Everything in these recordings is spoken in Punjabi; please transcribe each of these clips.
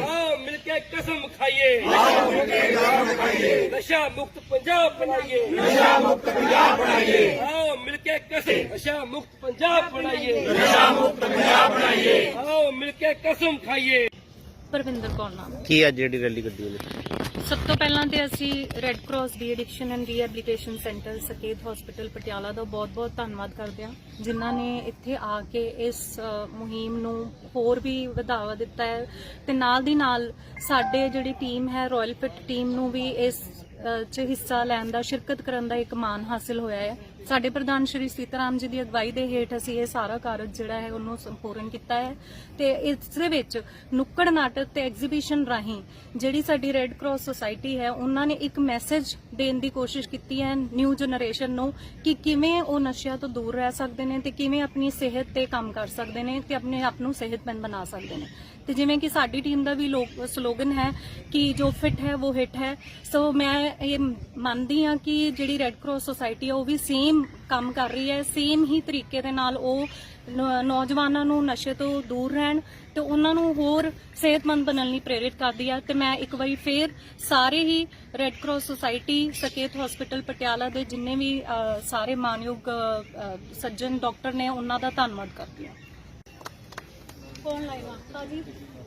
ਆਓ ਮਿਲ ਕੇ ਕਸਮ ਖਾਈਏ ਨਸ਼ਾ ਮੁਕਤ ਪੰਜਾਬ ਬਣਾਈਏ ਨਸ਼ਾ ਮੁਕਤ ਪੰਜਾਬ ਬਣਾਈਏ ਆਓ ਮਿਲ ਕੇ ਕਸਮ ਨਸ਼ਾ ਮੁਕਤ ਪੰਜਾਬ ਬਣਾਈਏ। ਨਸ਼ਾ ਮੁਕਤ ਪੰਜਾਬ ਬਣਾਈਏ। ਆਓ ਮਿਲ ਕੇ ਕਸਮ ਖਾਈਏ। ਪਰਵਿੰਦਰ ਕੌਰ ਨਾਮ। ਕੀ ਅੱਜ ਜਿਹੜੀ ਰੈਲੀ ਕੱਢੀ ਉਹਨੇ? ਸਭ ਤੋਂ ਪਹਿਲਾਂ ਤੇ ਅਸੀਂ red cross the addiction and rehabilitation centre Saket hospital Patiala ਦਾ ਬਹੁਤ-ਬਹੁਤ ਧੰਨਵਾਦ ਕਰਦੇ ਹਾਂ ਜਿਨ੍ਹਾਂ ਨੇ ਇੱਥੇ ਆ ਕੇ ਇਸ ਮੁਹਿੰਮ ਨੂੰ ਹੋਰ ਵੀ ਵਧਾਵਾ ਦਿੱਤਾ ਹੈ ਤੇ ਨਾਲ ਦੀ ਨਾਲ ਸਾਡੇ ਜਿਹੜੀ ਟੀਮ ਹੈ ਰਾਇਲ ਫਿਟ ਟੀਮ ਨੂੰ ਵੀ ਇਸ 'ਚ ਹਿੱਸਾ ਲੈਣ ਦਾ ਸ਼ਿਰਕਤ ਕਰਨ ਦਾ ਇੱਕ ਮਾਣ ਹਾਸਿਲ ਹੋਇਆ ਹੈ। ਸਾਡੇ ਪ੍ਰਧਾਨ ਸ਼੍ਰੀ ਸੀਤਾਰਾਮ ਜੀ ਦੀ ਅਗਵਾਈ ਦੇ ਹੇਠ ਅਸੀਂ ਇਹ ਸਾਰਾ ਕਾਰਜ ਜਿਹੜਾ ਹੈ ਉਹਨੂੰ ਸੰਪੂਰਨ ਕੀਤਾ ਹੈ ਤੇ ਇਸ ਦੇ ਵਿੱਚ ਨੁੱਕੜ ਨਾਟਕ ਤੇ ਐਗਜ਼ੀਬਿਸ਼ਨ ਰਾਹੀਂ ਜਿਹੜੀ ਸਾਡੀ ਰੈੱਡ ਕਰਾਸ ਸੁਸਾਇਟੀ ਹੈ, ਉਹਨਾਂ ਨੇ ਇੱਕ ਮੈਸੇਜ ਦੇਣ ਦੀ ਕੋਸ਼ਿਸ਼ ਕੀਤੀ ਹੈ ਨਿਊ ਜਨਰੇਸ਼ਨ ਨੂੰ ਕਿ ਕਿਵੇਂ ਉਹ ਨਸ਼ਿਆਂ ਤੋਂ ਦੂਰ ਰਹਿ ਸਕਦੇ ਨੇ ਤੇ ਕਿਵੇਂ ਆਪਣੀ ਸਿਹਤ ਤੇ ਕੰਮ ਕਰ ਸਕਦੇ ਨੇ ਤੇ ਆਪਣੇ ਆਪ ਨੂੰ ਸਿਹਤਮੰਦ ਬਣਾ ਸਕਦੇ ਨੇ। ਤੇ ਜਿਵੇਂ ਕਿ ਸਾਡੀ ਟੀਮ ਦਾ ਵੀ ਲੋਕ ਸਲੋਗਨ ਹੈ ਕਿ ਜੋ ਫਿਟ ਹੈ, ਉਹ ਹਿੱਟ ਹੈ। ਸੋ ਮੈਂ ਇਹ ਮੰਨਦੀ ਹਾਂ ਕਿ ਜਿਹੜੀ ਰੈੱਡ ਕਰਾਸ ਸੁਸਾਇਟੀ ਹੈ, ਉਹ ਵੀ ਸੇਮ ਕੰਮ ਕਰ ਰਹੀ ਹੈ ਸੇਮ ਹੀ ਤਰੀਕੇ ਦੇ ਨਾਲ ਉਹ ਨੌਜਵਾਨਾਂ ਨੂੰ ਨਸ਼ੇ ਤੋਂ ਦੂਰ ਰਹਿਣ ਤੇ ਉਹਨਾਂ ਨੂੰ ਹੋਰ ਸਿਹਤਮੰਦ ਬਣਨ ਲਈ ਪ੍ਰੇਰਿਤ ਕਰਦੀ ਹੈ ਤੇ ਮੈਂ ਇੱਕ ਵਾਰੀ ਫੇਰ ਸਾਰੇ ਹੀ red cross society Saket hospital Patiala ਦੇ ਜਿੰਨੇ ਵੀ ਸਾਰੇ ਮਾਨਯੋਗ ਸੱਜਣ ਡਾਕਟਰ ਨੇ ਉਹਨਾਂ ਦਾ ਧੰਨਵਾਦ ਕਰਦੀ ਹਾਂ ਕੌਣ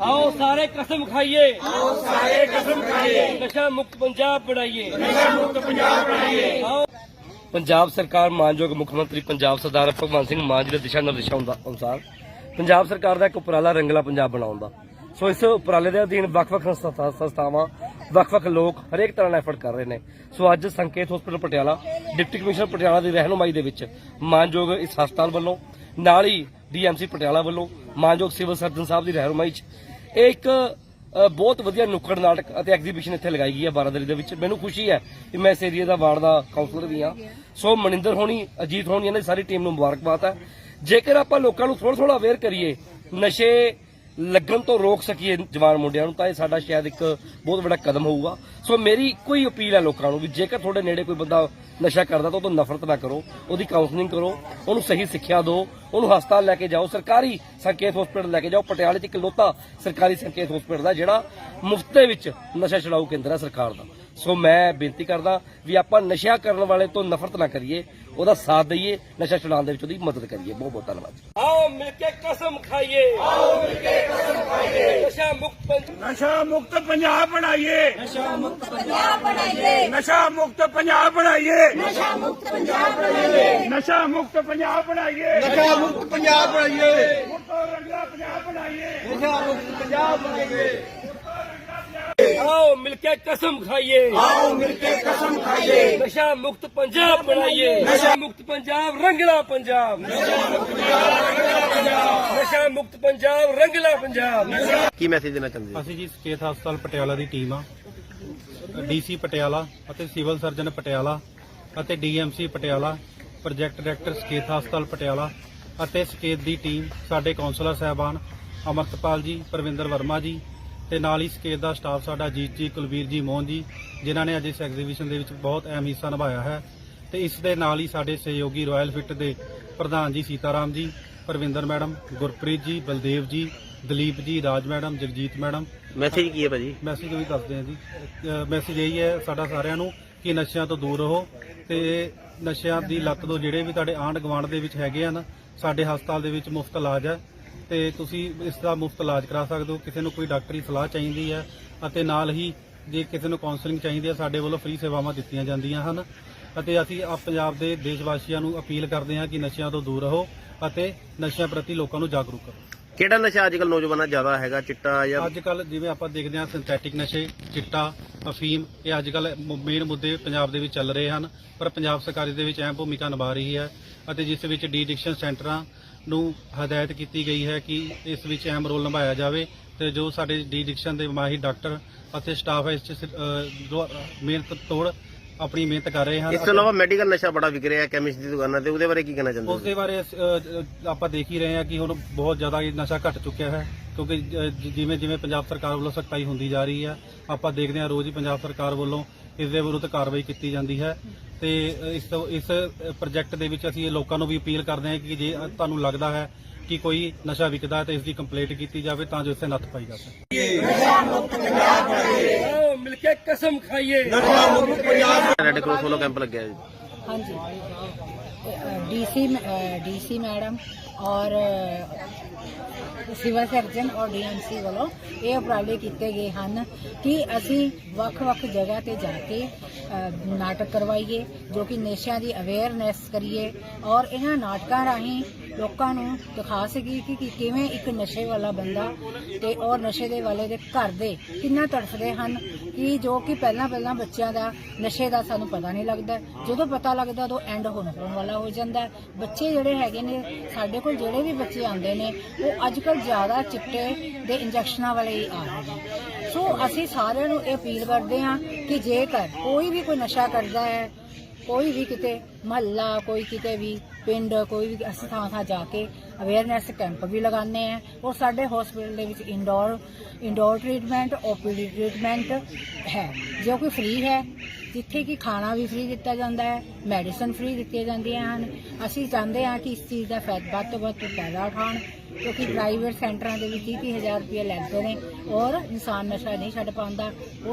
ਆਓ ਸਾਰੇ ਕਸਮ ਖਾਈਏ। ਆਓ ਸਾਰੇ ਕਸਮ ਖਾਈਏ। ਨਸ਼ਾ ਮੁਕਤ ਪੰਜਾਬ ਬਣਾਈਏ। ਨਸ਼ਾ ਮੁਕਤ ਪੰਜਾਬ ਬਣਾਈਏ। ਆਓ। ਪੰਜਾਬ ਸਰਕਾਰ ਮਾਨਯੋਗ ਮੁੱਖ ਮੰਤਰੀ ਪੰਜਾਬ ਸਰਦਾਰ ਭਗਵੰਤ ਸਿੰਘ ਮਾਨ ਜੀ ਦੇ ਦਿਸ਼ਾ ਨਿਰਦੇਸ਼ਾਂ ਅਨੁਸਾ- ਅਨੁਸਾਰ ਪੰਜਾਬ ਸਰਕਾਰ ਦਾ ਇੱਕ ਉਪਰਾਲਾ ਰੰਗਲਾ ਪੰਜਾਬ ਬਣਾਉਣ ਦਾ। ਸੋ ਇਸ ਉਪਰਾਲੇ ਦੇ ਅਧੀਨ ਵੱਖ-ਵੱਖ ਸੰਸਥਾ- ਸੰਸਥਾਵਾਂ ਵੱਖ-ਵੱਖ ਲੋਕ ਹਰੇਕ ਤਰ੍ਹਾਂ ਨਾਲ ਐਫਰਟ ਕਰ ਰਹੇ ਨੇ। ਸੋ ਅੱਜ Sanket hospital Patiala deputy commissioner Patiala ਦੀ ਰਹਿਨੁਮਾਈ ਦੇ ਵਿੱਚ ਮਾਨਯੋਗ ਇਸ ਹਸਪਤਾਲ ਵੱਲੋਂ ਨਾਲ ਹੀ ਡੀਐਮਸੀ ਪਟਿਆਲਾ ਵੱਲੋਂ ਮਾਨਯੋਗ ਸਿਵਲ ਸਰਜਨ ਸਾਹਿਬ ਦੀ ਰਹਿਨੁਮਾਈ 'ਚ। ਇਹ ਇੱਕ ਬਹੁਤ ਵਧੀਆ ਨੁੱਕੜ ਨਾਟਕ ਅਤੇ ਐਗਜ਼ੀਬਿਸ਼ਨ ਇੱਥੇ ਲਗਾਈ ਗਈ ਹੈ ਬਾਰਾਦਰੀ ਦੇ ਵਿੱਚ। ਮੈਨੂੰ ਖੁਸ਼ੀ ਹੈ ਕਿ ਮੈਂ ਇਸ ਏਰੀਆ ਦਾ ਵਾਰਡ ਦਾ ਕਾਉਂਸਲਰ ਵੀ ਹਾਂ। ਸੋ ਮਨਿੰਦਰ ਹੋਣੀ, ਅਜੀਤ ਹੋਣੀ, ਇਹਨਾਂ ਦੀ ਸਾਰੀ ਟੀਮ ਨੂੰ ਮੁਬਾਰਕਬਾਦ ਹੈ। ਜੇਕਰ ਆਪਾਂ ਲੋਕਾਂ ਨੂੰ ਥੋੜਾ ਥੋੜਾ ਅਵੇਅਰ ਕਰੀਏ, ਨਸ਼ੇ ਲੱਗਣ ਤੋਂ ਰੋਕ ਸਕੀਏ ਜਵਾਨ ਮੁੰਡਿਆਂ ਨੂੰ, ਤਾਂ ਇਹ ਸਾਡਾ ਸ਼ਾਇਦ ਇੱਕ ਬਹੁਤ ਵੱਡਾ ਕਦਮ ਹੋਊਗਾ। ਸੋ ਮੇਰੀ ਇੱਕੋ ਹੀ ਅਪੀਲ ਹੈ ਲੋਕਾਂ ਨੂੰ ਵੀ ਜੇਕਰ ਤੁਹਾਡੇ ਨੇੜੇ ਕੋਈ ਬੰਦਾ ਨਸ਼ਾ ਕਰਦਾ ਤਾਂ ਉਹ ਨਫ਼ਰਤ ਨਾ ਕਰੋ, ਉਹਦੀ ਕਾਉਂਸਲਿੰਗ ਕਰੋ, ਉਹਨੂੰ ਸਹੀ ਸਿੱਖਿਆ ਦਿਓ, ਉਹਨੂੰ ਹਸਪਤਾਲ ਲੈ ਕੇ ਜਾਓ, ਸਰਕਾਰੀ ਸੰਕੇਤ ਹਸਪੀਟਲ ਲੈ ਕੇ ਜਾਓ, ਪਟਿਆਲੇ 'ਚ ਇਕਲੌਤਾ ਸਰਕਾਰੀ ਸੰਕੇਤ ਹਸਪੀਟਲ ਦਾ ਜਿਹੜਾ ਮੁਫਤ ਦੇ ਵਿੱਚ ਨਸ਼ਾ ਛੁਡਾਊ ਕੇਂਦਰ ਹੈ ਸਰਕਾਰ ਦਾ। ਸੋ ਮੈਂ ਬੇਨਤੀ ਕਰਦਾ ਵੀ ਆਪਾਂ ਨਸ਼ਾ ਕਰਨ ਵਾਲੇ ਤੋਂ ਨਫ਼ਰਤ ਨਾ ਕਰੀਏ ਉਹਦਾ ਸਾਥ ਦਈਏ ਨਸ਼ਾ ਛੁਡਾਉਣ ਦੇ ਵਿੱਚ ਉਹਦੀ ਮਦਦ ਕਰੀਏ। ਬਹੁਤ ਬਹੁਤ ਧੰਨਵਾਦ ਆਓ ਮਿਲ ਕੇ ਕਸਮ ਖਾਈਏ। ਆਓ ਮਿਲ ਕੇ ਕਸਮ ਖਾਈਏ। ਨਸ਼ਾ ਮੁਕਤ ਨਸ਼ਾ ਮੁਕਤ ਪੰਜਾਬ ਬਣਾਈਏ। ਨਸ਼ਾ ਮੁਕਤ ਪੰਜਾਬ ਬਣਾਈਏ। ਨਸ਼ਾ ਮੁਕਤ ਪੰਜਾਬ ਬਣਾਈਏ। ਨਸ਼ਾ ਮੁਕਤ ਪੰਜਾਬ ਬਣਾਈਏ। ਨਸ਼ਾ ਮੁਕਤ ਪੰਜਾਬ ਬਣਾਈਏ। ਨਸ਼ਾ ਮੁਕਤ ਪੰਜਾਬ ਬਣਾਈਏ। ਮੁਕਤ ਰੰਗਲਾ ਪੰਜਾਬ ਬਣਾਈਏ। ਨਸ਼ਾ ਮੁਕਤ ਪੰਜਾਬ ਬਣਾਈਏ। ਆਓ ਮਿਲ ਕੇ ਕਸਮ ਖਾਈਏ ਆਓ ਮਿਲ ਕੇ ਕਸਮ ਖਾਈਏ ਨਸ਼ਾ ਮੁਕਤ ਪੰਜਾਬ ਬਣਾਈਏ ਨਸ਼ਾ ਮੁਕਤ ਪੰਜਾਬ ਰੰਗਲਾ ਪੰਜਾਬ ਨਸ਼ਾ ਮੁਕਤ ਪੰਜਾਬ ਰੰਗਲਾ ਪੰਜਾਬ ਕੀ ਮੈਸੇਜ ਦੇਣਾ ਚਾਹੁੰਦੇ ਹੋ? ਅਸੀਂ ਜੀ ਸਕੇਤ ਹਸਪਤਾਲ ਪਟਿਆਲਾ ਦੀ ਟੀਮ ਆ। ਡੀਸੀ ਪਟਿਆਲਾ ਅਤੇ ਸਿਵਲ ਸਰਜਨ ਪਟਿਆਲਾ ਅਤੇ DMC Patiala project director Saket ਹਸਪਤਾਲ ਪਟਿਆਲਾ ਅਤੇ ਸਕੇਤ ਦੀ ਟੀਮ ਸਾਡੇ ਕਾਉਂਸਲਰ ਸਾਹਿਬਾਨ ਅਮਰਤਪਾਲ ਜੀ ਪ੍ਰਵਿੰਦਰ ਵਰਮਾ ਜੀ ਤੇ ਨਾਲ ਹੀ ਸਕੇਤ ਦਾ ਸਟਾਫ ਸਾਡਾ ਜੀਤ ਜੀ ਕੁਲਵੀਰ ਜੀ ਮੋਹਨ ਜੀ ਜਿਨ੍ਹਾਂ ਨੇ ਅੱਜ ਇਸ ਐਗਜ਼ੀਬਿਸ਼ਨ ਦੇ ਵਿੱਚ ਬਹੁਤ ਅਹਿਮ ਹਿੱਸਾ ਨਿਭਾਇਆ ਹੈ। ਤੇ ਇਸ ਦੇ ਨਾਲ ਹੀ ਸਾਡੇ ਸਹਿਯੋਗੀ ਰਾਇਲ ਫਿੱਟ ਦੇ ਪ੍ਰਧਾਨ ਜੀ ਸੀਤਾਰਾਮ ਜੀ Parvinder madam Gurpreet ji Baldev ji Dalip ji Raj madam Jagjit madam. Message ਕੀ ਹੈ ਭਾਜੀ? ਮੈਸੇਜ ਵੀ ਦੱਸਦੇ ਹਾਂ ਜੀ। ਮੈਸੇਜ ਇਹੀ ਹੈ ਸਾਡਾ ਸਾਰਿਆਂ ਨੂੰ ਕਿ ਨਸ਼ਿਆਂ ਤੋਂ ਦੂਰ ਰਹੋ ਤੇ ਨਸ਼ਿਆਂ ਦੀ ਲੱਤ ਤੋਂ ਜਿਹੜੇ ਵੀ ਤੁਹਾਡੇ ਆਂਢ ਗੁਆਂਢ ਦੇ ਵਿੱਚ ਹੈਗੇ ਹਨ ਸਾਡੇ ਹਸਪਤਾਲ ਦੇ ਵਿੱਚ ਮੁਫਤ ਇਲਾਜ ਹੈ। ਤੇ ਤੁਸੀਂ ਇਸ ਦਾ ਮੁਫਤ ਇਲਾਜ ਕਰਾ ਸਕਦੇ ਹੋ। ਕਿਸੇ ਨੂੰ ਕੋਈ ਡਾਕਟਰੀ ਸਲਾਹ ਚਾਹੀਦੀ ਹੈ ਅਤੇ ਨਾਲ ਹੀ ਜੇ ਕਿਸੇ ਨੂੰ ਕਾਉਂਸਲਿੰਗ ਚਾਹੀਦੀ ਹੈ ਸਾਡੇ ਵੱਲੋਂ ਫ੍ਰੀ ਸੇਵਾਵਾਂ ਦਿੱਤੀਆਂ ਜਾਂਦੀਆਂ ਹਨ। ਅਤੇ ਅਸੀਂ ਆਪ ਪੰਜਾਬ ਦੇ ਦੇਸ਼ ਵਾਸੀਆਂ ਨੂੰ ਅਪੀਲ ਕਰਦੇ ਹਾਂ ਕਿ ਨਸ਼ਿਆਂ ਤੋਂ ਦੂਰ ਰਹੋ ਅਤੇ ਨਸ਼ਿਆਂ ਪ੍ਰਤੀ ਲੋਕਾਂ ਨੂੰ ਜਾਗਰੂਕ ਕਰੋ। ਕਿਹੜਾ ਨਸ਼ਾ ਅੱਜ ਕੱਲ ਨੌਜਵਾਨਾਂ ਜ਼ਿਆਦਾ ਹੈਗਾ ਚਿੱਟਾ ਜਾਂ ਅੱਜ ਕੱਲ ਜਿਵੇਂ ਆਪਾਂ ਦੇਖਦੇ ਹਾਂ ਸਿੰਥੈਟਿਕ ਨਸ਼ੇ ਚਿੱਟਾ ਅਫੀਮ ਇਹ ਅੱਜ ਕੱਲ ਮੇਨ ਮੁੱਦੇ ਪੰਜਾਬ ਦੇ ਵਿੱਚ ਚੱਲ ਰਹੇ ਹਨ। ਪਰ ਪੰਜਾਬ ਸਰਕਾਰ ਦੇ ਵਿੱਚ ਅਹਿਮ ਭੂਮਿਕਾ ਨਿਭਾ ਰਹੀ ਹੈ ਅਤੇ ਜਿਸ ਵਿੱਚ ਡੀ ਐਡਿਕਸ਼ਨ ਸੈਂਟਰਾਂ ਨੂੰ ਹਦਾਇਤ ਕੀਤੀ ਗਈ ਹੈ ਕਿ ਇਸ ਵਿੱਚ ਅਹਿਮ ਰੋਲ ਨਿਭਾਇਆ ਜਾਵੇ ਤੇ ਜੋ ਸਾਡੇ ਡੀ ਐਡਿਕਸ਼ਨ ਦੇ ਮਾਹਿਰ ਡਾਕਟਰ ਅਤੇ ਸਟਾਫ ਹੈ ਇਸ ਚ ਮੇਨ ਤੋੜ ਆਪਣੀ ਮਿਹਨਤ ਕਰ ਰਹੇ ਹਨ ਇਸ ਤੋਂ ਇਲਾਵਾ ਮੈਡੀਕਲ ਨਸ਼ਾ ਬੜਾ ਵਿਕ ਰਿਹਾ ਕੈਮਿਸਟ ਦੀ ਦੁਕਾਨਾਂ ਤੇ ਉਹਦੇ ਬਾਰੇ ਕੀ ਕਹਿਣਾ ਚਾਹੁੰਦੇ ਉਸ ਹੋ? ਦੇ ਬਾਰੇ ਅਸ- ਅ, ਅ, ਆਪਾਂ ਦੇਖ ਹੀ ਰਹੇ ਹਾਂ ਕਿ ਹੁਣ ਬਹੁਤ ਜ਼ਿਆਦਾ ਇਹ ਨਸ਼ਾ ਘਟ ਚੁੱਕਿਆ ਹੈ ਕਿਉਂਕਿ ਜ- ਜ- ਜਿਵੇਂ ਜਿਵੇਂ ਪੰਜਾਬ ਸਰਕਾਰ ਵੱਲੋਂ ਸਖਤਾਈ ਹੁੰਦੀ ਜਾ ਰਹੀ ਹੈ ਆਪਾਂ ਦੇਖਦੇ ਹਾਂ ਰੋਜ਼ ਹੀ ਪੰਜਾਬ ਸਰਕਾਰ ਵੱਲੋਂ ਇਸ ਦੇ ਵਿਰੁੱਧ ਕਾਰਵਾਈ ਕੀਤੀ ਜਾਂਦੀ ਹੈ। ਤੇ ਇਸ ਤੋਂ ਇਸ ਪ੍ਰੋਜੈਕਟ ਦੇ ਵਿੱਚ ਅਸੀਂ ਇਹ ਲੋਕਾਂ ਨੂੰ ਵੀ ਅਪੀਲ ਕਰਦੇ ਹਾਂ ਕਿ ਜੇ ਤੁਹਾਨੂੰ ਲੱਗਦਾ ਹੈ ਕਿ ਕੋਈ ਨਸ਼ਾ ਵਿਕਦਾ ਹੈ ਤਾਂ ਇਸ ਦੀ ਕੰਪਲੇਂਟ ਕੀਤੀ ਜਾਵੇ ਤਾਂ ਜੋ ਇਸੇ ਨੱਥ ਪਾਈ ਜਾ ਸਕੇ। ਆਓ ਮਿਲ ਕੇ ਕਸਮ ਖਾਈਏ। ਰੈੱਡ ਕਰਾਸ ਵੱਲੋਂ ਕੈਂਪ ਲੱਗਿਆ ਜੀ। ਹਾਂਜੀ। ਡੀਸੀ ਡੀਸੀ ਮੈਡਮ ਔਰ ਸਿਵਲ ਸਰਜਨ ਔਰ ਡੀਐਮਸੀ ਵੱਲੋਂ ਇਹ ਉਪਰਾਲੇ ਕੀਤੇ ਗਏ ਹਨ ਕਿ ਅਸੀਂ ਵੱਖ-ਵੱਖ ਜਗ੍ਹਾ ਤੇ ਜਾ ਕੇ ਨਾਟਕ ਕਰਵਾਈਏ, ਜੋ ਕਿ ਨਸ਼ਿਆਂ ਦੀ ਅਵੇਅਰਨੈਸ ਕਰੀਏ ਔਰ ਇਹਨਾਂ ਨਾਟਕਾਂ ਰਾਹੀਂ ਲੋਕਾਂ ਨੂੰ ਦਿਖਾ ਸਕੀਏ ਕਿ ਕਿ ਕਿਵੇਂ ਇੱਕ ਨਸ਼ੇ ਵਾਲਾ ਬੰਦਾ ਤੇ ਔਰ ਨਸ਼ੇ ਦੇ ਵਾਲੇ ਦੇ ਘਰ ਦੇ ਕਿੰਨਾ ਤੜਫਦੇ ਹਨ, ਕਿ ਜੋ ਕਿ ਪਹਿਲਾਂ ਪਹਿਲਾਂ ਬੱਚਿਆਂ ਦਾ ਨਸ਼ੇ ਦਾ ਸਾਨੂੰ ਪਤਾ ਨਹੀਂ ਲੱਗਦਾ। ਜਦੋਂ ਪਤਾ ਲੱਗਦਾ, ਉਦੋਂ ਐਂਡ ਹੋਣ ਵਾਲਾ ਹੋ ਜਾਂਦਾ। ਬੱਚੇ ਜਿਹੜੇ ਹੈਗੇ ਨੇ, ਸਾਡੇ ਕੋਲ ਜਿਹੜੇ ਵੀ ਬੱਚੇ ਆਉਂਦੇ ਨੇ, ਉਹ ਅੱਜ ਕੱਲ੍ਹ ਜ਼ਿਆਦਾ ਚਿੱਟੇ ਦੇ ਇੰਜੈਕਸ਼ਨਾਂ ਵਾਲੇ ਹੀ ਆ ਰਹੇ ਨੇ। ਸੋ ਅਸੀਂ ਸਾਰਿਆਂ ਨੂੰ ਇਹ ਅਪੀਲ ਕਰਦੇ ਹਾਂ ਕਿ ਜੇਕਰ ਕੋਈ ਵੀ ਕੋਈ ਨਸ਼ਾ ਕਰਦਾ ਹੈ ਕੋਈ ਵੀ ਕਿਤੇ ਮਹੱਲਾ, ਕੋਈ ਕਿਤੇ ਵੀ ਪਿੰਡ, ਕੋਈ ਵੀ ਅਸੀਂ ਥਾਂ ਥਾਂ ਜਾ ਕੇ ਅਵੇਅਰਨੈਸ ਕੈਂਪ ਵੀ ਲਗਾਉਂਦੇ ਆ ਔਰ ਸਾਡੇ ਹਸਪੀਟਲ ਦੇ ਵਿੱਚ indoor indoor treatment OPD treatment ਹੈ। ਜੋ ਕਿ ਫ੍ਰੀ ਹੈ। ਜਿੱਥੇ ਕਿ ਖਾਣਾ ਵੀ ਫ੍ਰੀ ਦਿੱਤਾ ਜਾਂਦਾ ਹੈ ਮੈਡੀਸਨ ਫ੍ਰੀ ਦਿੱਤੀਆਂ ਜਾਂਦੀਆਂ ਹਨ। ਅਸੀਂ ਚਾਹੁੰਦੇ ਹਾਂ ਕਿ ਇਸ ਚੀਜ਼ ਦਾ ਫਾਇਦਾ ਵੱਧ ਤੋਂ ਵੱਧ ਫਾਇਦਾ ਉਠਾਉਣ, ਕਿਉਂਕਿ ਪ੍ਰਾਈਵੇਟ ਸੈਂਟਰਾਂ ਦੇ ਵਿੱਚ 30 ਹਜ਼ਾਰ ਰੁਪਏ ਲੈਂਦੇ ਨੇ ਔਰ ਇਨਸਾਨ ਨਸ਼ਾ ਨਹੀਂ ਛੱਡ ਪਾਉਂਦਾ। ਉਹ